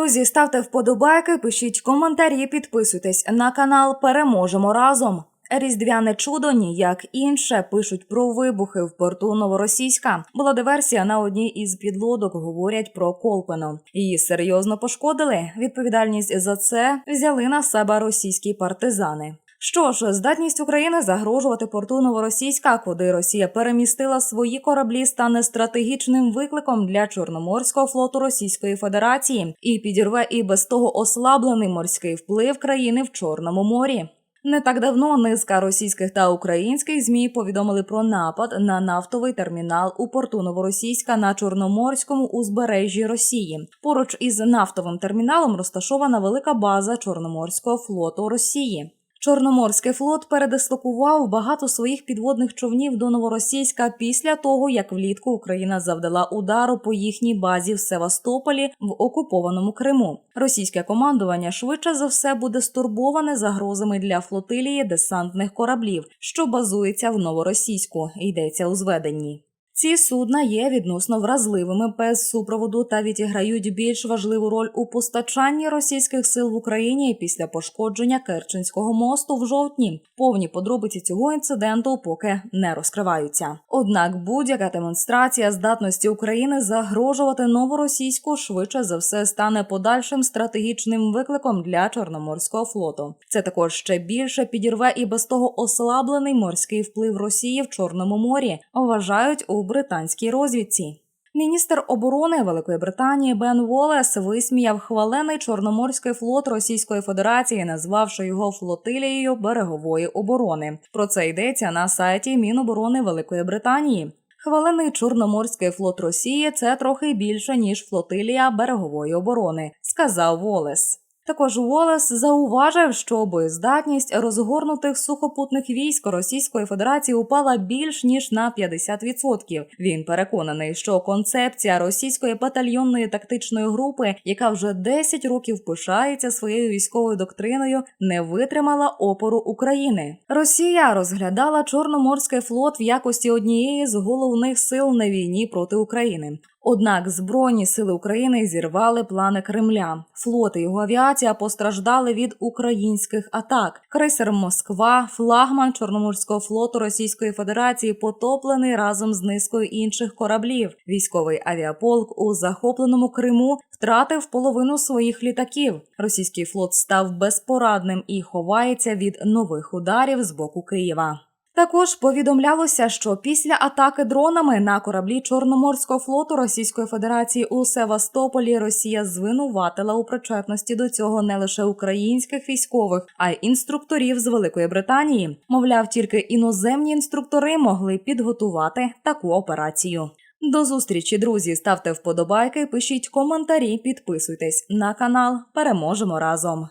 Друзі, ставте вподобайки, пишіть коментарі, підписуйтесь на канал. Переможемо разом. Різдвяне чудо ніяк інше пишуть про вибухи в порту Новоросійська. Була диверсія на одній із підлодок. Говорять про Колпино. Її серйозно пошкодили. Відповідальність за це взяли на себе російські партизани. Що ж, здатність України загрожувати порту Новоросійська, куди Росія перемістила свої кораблі, стане стратегічним викликом для Чорноморського флоту Російської Федерації і підірве і без того ослаблений морський вплив країни в Чорному морі. Не так давно низка російських та українських змі повідомили про напад на нафтовий термінал у порту Новоросійська на Чорноморському узбережжі Росії. Поруч із нафтовим терміналом розташована велика база Чорноморського флоту Росії. Чорноморський флот передислокував багато своїх підводних човнів до Новоросійська після того, як влітку Україна завдала удару по їхній базі в Севастополі в окупованому Криму. Російське командування швидше за все буде стурбоване загрозами для флотилії десантних кораблів, що базується в Новоросійську. Йдеться у зведенні. Ці судна є відносно вразливими без супроводу та відіграють більш важливу роль у постачанні російських сил в Україні після пошкодження Керченського мосту в жовтні. Повні подробиці цього інциденту поки не розкриваються. Однак будь-яка демонстрація здатності України загрожувати новоросійську швидше за все стане подальшим стратегічним викликом для Чорноморського флоту. Це також ще більше підірве і без того ослаблений морський вплив Росії в Чорному морі. Вважають у британській розвідці. Міністр оборони Великої Британії Бен Волес висміяв хвалений Чорноморський флот Російської Федерації, назвавши його флотилією берегової оборони. Про це йдеться на сайті Міноборони Великої Британії. Хвалений Чорноморський флот Росії це трохи більше ніж флотилія берегової оборони, сказав Волес. Також Волес зауважив, що боєздатність розгорнутих сухопутних військ Російської Федерації упала більш ніж на 50%. Він переконаний, що концепція російської батальйонної тактичної групи, яка вже 10 років пишається своєю військовою доктриною, не витримала опору України. Росія розглядала Чорноморський флот в якості однієї з головних сил на війні проти України. Однак збройні сили України зірвали плани Кремля. Флот і його авіація постраждали від українських атак. Крейсер Москва, флагман Чорноморського флоту Російської Федерації, потоплений разом з низкою інших кораблів. Військовий авіаполк у захопленому Криму втратив половину своїх літаків. Російський флот став безпорадним і ховається від нових ударів з боку Києва. Також повідомлялося, що після атаки дронами на кораблі Чорноморського флоту Російської Федерації у Севастополі Росія звинуватила у причетності до цього не лише українських військових, а й інструкторів з Великої Британії. Мовляв, тільки іноземні інструктори могли підготувати таку операцію. До зустрічі, друзі. Ставте вподобайки, пишіть коментарі, підписуйтесь на канал. Переможемо разом.